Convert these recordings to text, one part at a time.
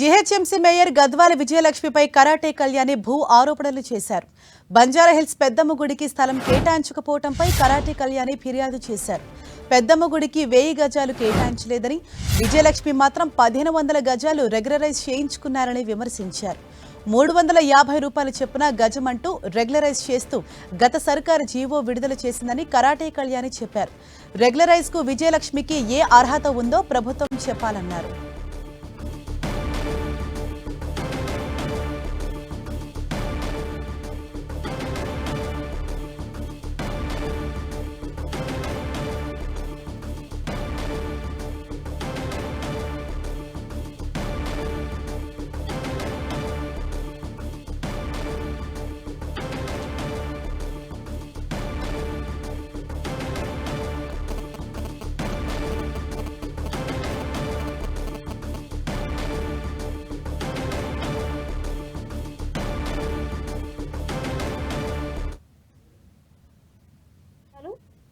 GHMC mayor Gadwal విజయలక్ష్మిపై karate Kalyani భూ ఆరోపణలు చేశారు. బంజారాహిల్స్ పెద్దమ్మ గుడికి స్థలం కేటాయించకపోవడంపై కరాటే కళ్యాణి ఫిర్యాదు చేశారు. పెద్దమ్మ గుడికి వెయ్యి గజాలు కేటాయించలేదని విజయలక్ష్మి మాత్రం పదిహేను వందల గజాలు రెగ్యులరైజ్ చేయించుకున్నారని విమర్శించారు. మూడు వందల యాభై రూపాయలు చొప్పున అంటూ రెగ్యులరైజ్ చేస్తూ గత సర్కారు జీవో విడుదల చేసిందని కరాటే కళ్యాణి చెప్పారు. రెగ్యులరైజ్కు విజయలక్ష్మికి ఏ అర్హత ఉందో ప్రభుత్వం చెప్పాలన్నారు.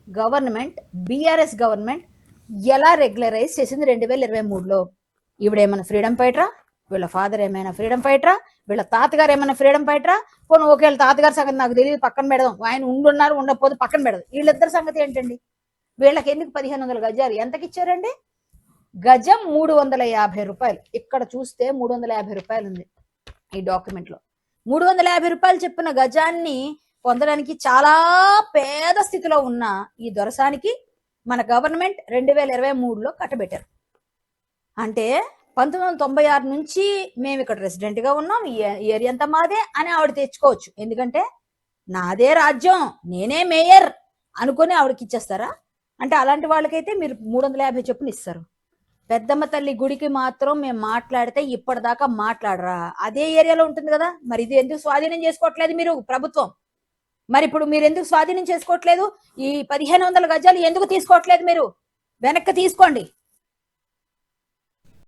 గవర్నమెంట్ బీఆర్ఎస్ గవర్నమెంట్ ఎలా రెగ్యులరైజ్ చేసింది రెండు వేల ఇరవై మూడులో? ఈవిడేమైనా ఫ్రీడమ్ ఫైటరా? వీళ్ళ ఫాదర్ ఏమైనా ఫ్రీడమ్ ఫైటరా? వీళ్ళ తాతగారు ఏమైనా ఫ్రీడమ్ ఫైటరా? పోనీ ఒకవేళ తాతగారి సంగతి నాకు తెలియదు పక్కన పెడదాం. ఆయన ఉండున్నారు ఉండకపోతే పక్కన పెడదాం. వీళ్ళిద్దరి సంగతి ఏంటండి? వీళ్ళకి ఎందుకు పదిహేను వందల గజాలు? ఎంతకి ఇచ్చారండి? గజం మూడు వందల యాభై రూపాయలు. ఇక్కడ చూస్తే మూడు వందల యాభై రూపాయలు ఉంది ఈ డాక్యుమెంట్లో. మూడు వందల యాభై రూపాయలు చెప్పిన గజాన్ని పొందడానికి చాలా పేద స్థితిలో ఉన్న ఈ దొరసానికి మన గవర్నమెంట్ రెండు వేల ఇరవై మూడులో కట్టబెట్టారు. అంటే పంతొమ్మిది వందల తొంభై ఆరు నుంచి మేము ఇక్కడ రెసిడెంట్గా ఉన్నాం. ఈ ఏరియా అంతా మాదే అని ఆవిడ తెచ్చుకోవచ్చు. ఎందుకంటే నాదే రాజ్యం నేనే మేయర్ అనుకుని ఆవిడకి ఇచ్చేస్తారా? అంటే అలాంటి వాళ్ళకైతే మీరు మూడు వందల యాభై చొప్పున ఇస్తారు. పెద్దమ్మ తల్లి గుడికి మాత్రం మేము మాట్లాడితే ఇప్పటిదాకా మాట్లాడరా? అదే ఏరియాలో ఉంటుంది కదా. మరి ఇది ఎందుకు స్వాధీనం చేసుకోవట్లేదు మీరు ప్రభుత్వం? మరి ఇప్పుడు మీరు ఎందుకు స్వాధీనం చేసుకోవట్లేదు? ఈ పదిహేను వందల గజాలు ఎందుకు తీసుకోవట్లేదు మీరు? వెనక్కి తీసుకోండి.